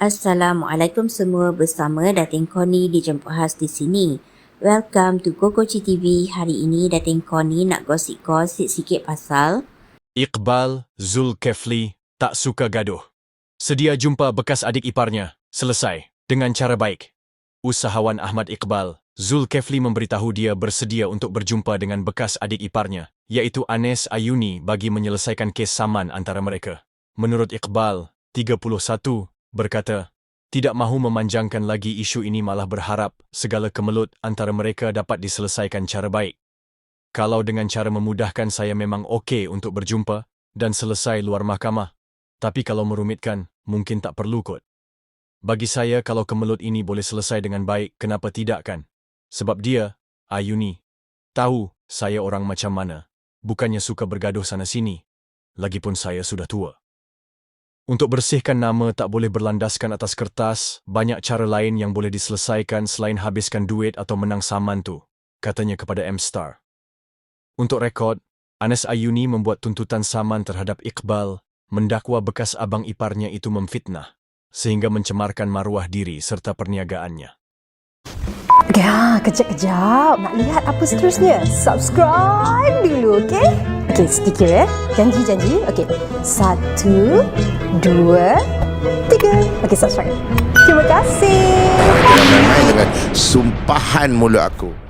Assalamualaikum semua bersama Datin Koni dijemput khas di sini. Welcome to Kokoci TV. Hari ini Datin Koni nak gosip-gosip sikit pasal Iqbal Zulkefli tak suka gaduh. Sedia jumpa bekas adik iparnya. Selesai. Dengan cara baik. Usahawan Ahmad Iqbal, Zulkefli memberitahu dia bersedia untuk berjumpa dengan bekas adik iparnya, iaitu Anes Ayuni bagi menyelesaikan kes saman antara mereka. Menurut Iqbal, 31, berkata, tidak mahu memanjangkan lagi isu ini malah berharap segala kemelut antara mereka dapat diselesaikan cara baik. Kalau dengan cara memudahkan saya memang okey untuk berjumpa dan selesai luar mahkamah. Tapi kalau merumitkan, mungkin tak perlu kot. Bagi saya kalau kemelut ini boleh selesai dengan baik, kenapa tidak kan? Sebab dia, Ayuni, tahu saya orang macam mana. Bukannya suka bergaduh sana-sini. Lagipun saya sudah tua. Untuk bersihkan nama tak boleh berlandaskan atas kertas, banyak cara lain yang boleh diselesaikan selain habiskan duit atau menang saman tu, katanya kepada M-Star. Untuk rekod, Anes Ayuni membuat tuntutan saman terhadap Iqbal, mendakwa bekas abang iparnya itu memfitnah, sehingga mencemarkan maruah diri serta perniagaannya. Ya, kejap-kejap. Nak lihat apa seterusnya? Subscribe dulu, okey? Sedikit eh. Janji-janji. Okey. Satu, dua, tiga. Okey, subscribe. Terima kasih. Jangan main dengan sumpahan mulut aku.